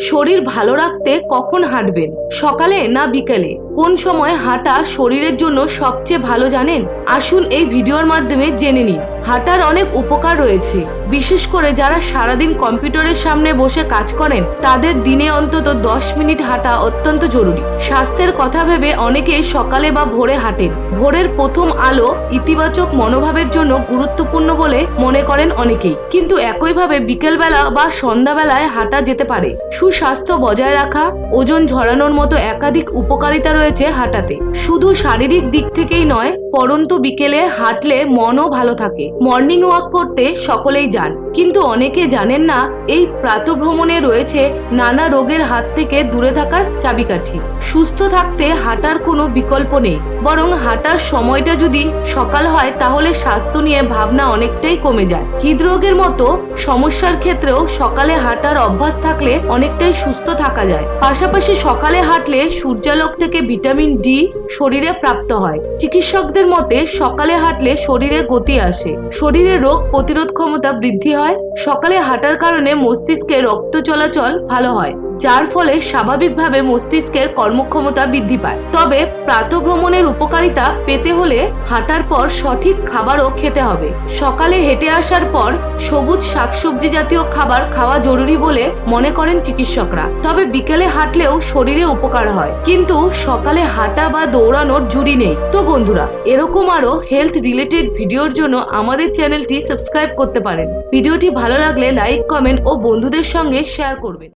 শরীর ভালো রাখতে কখন হাঁটবেন? সকালে না বিকেলে? কোন সময় হাঁটা শরীরের জন্য সবচেয়ে ভালো জানেন? আসুন এই ভিডিওর মাধ্যমে জেনে নিন হাঁটার অনেক উপকার রয়েছে। বিশেষ করে যারা সারাদিন কম্পিউটারের সামনে বসে কাজ করেন, তাদের দিনে অন্তত দশ মিনিট হাঁটা অত্যন্ত জরুরি। স্বাস্থ্যের কথা ভেবে অনেকেই সকালে বা ভোরে হাঁটেন। ভোরের প্রথম আলো ইতিবাচক মনোভাবের জন্য গুরুত্বপূর্ণ বলে মনে করেন অনেকেই। কিন্তু একইভাবে বিকেলবেলা বা সন্ধ্যাবেলায় হাঁটা যেতে পারে। সুস্বাস্থ্য বজায় রাখা, ওজন ঝরানোর মতো একাধিক উপকারিতা রয়েছে হাঁটাতে। শুধু শারীরিক দিক থেকেই নয়, পরন্তু বিকেলে হাঁটলে মনও ভালো থাকে। মর্নিং ওয়াক করতে সকলেই যান। কিন্তু অনেকে জানেন না, এই প্রাতভ্রমণে রয়েছে নানা রোগের হাত থেকে দূরে থাকার চাবিকাঠি। সুস্থ থাকতে হাঁটার কোনো বিকল্প নেই। বরং হাঁটার সময়টা যদি সকাল হয়, তাহলে স্বাস্থ্য নিয়ে ভাবনা অনেকটাই কমে যায়। হৃদরোগের মতো সমস্যার ক্ষেত্রেও সকালে হাঁটার অভ্যাস থাকলে অনেকটাই সুস্থ থাকা যায়। পাশাপাশি সকালে হাঁটলে সূর্যালোক থেকে ভিটামিন ডি শরীরে প্রাপ্ত হয়। চিকিৎসকদের মতে, সকালে হাঁটলে শরীরে গতি আসে। শরীরে রোগ প্রতিরোধ ক্ষমতা বৃদ্ধি হয়। সকালে হাঁটার কারণে মস্তিষ্কে রক্ত চলাচল ভালো হয়। যার ফলে স্বাভাবিকভাবে মস্তিষ্কের কর্মক্ষমতা বৃদ্ধি পায়। তবে প্রাতভ্রমণের উপকারিতা পেতে হলে হাঁটার পর সঠিক খাবারও খেতে হবে। সকালে হেঁটে আসার পর সবুজ শাকসবজি জাতীয় খাবার খাওয়া জরুরি বলে মনে করেন চিকিৎসকরা। তবে বিকেলে হাঁটলেও শরীরে উপকার হয়। কিন্তু সকালে হাঁটা বা দৌড়ানোর জুড়ি নেই। তো বন্ধুরা, এরকম আরও হেলথ রিলেটেড ভিডিওর জন্য আমাদের চ্যানেলটি সাবস্ক্রাইব করতে পারেন। ভিডিওটি ভালো লাগলে লাইক কমেন্ট ও বন্ধুদের সঙ্গে শেয়ার করবেন।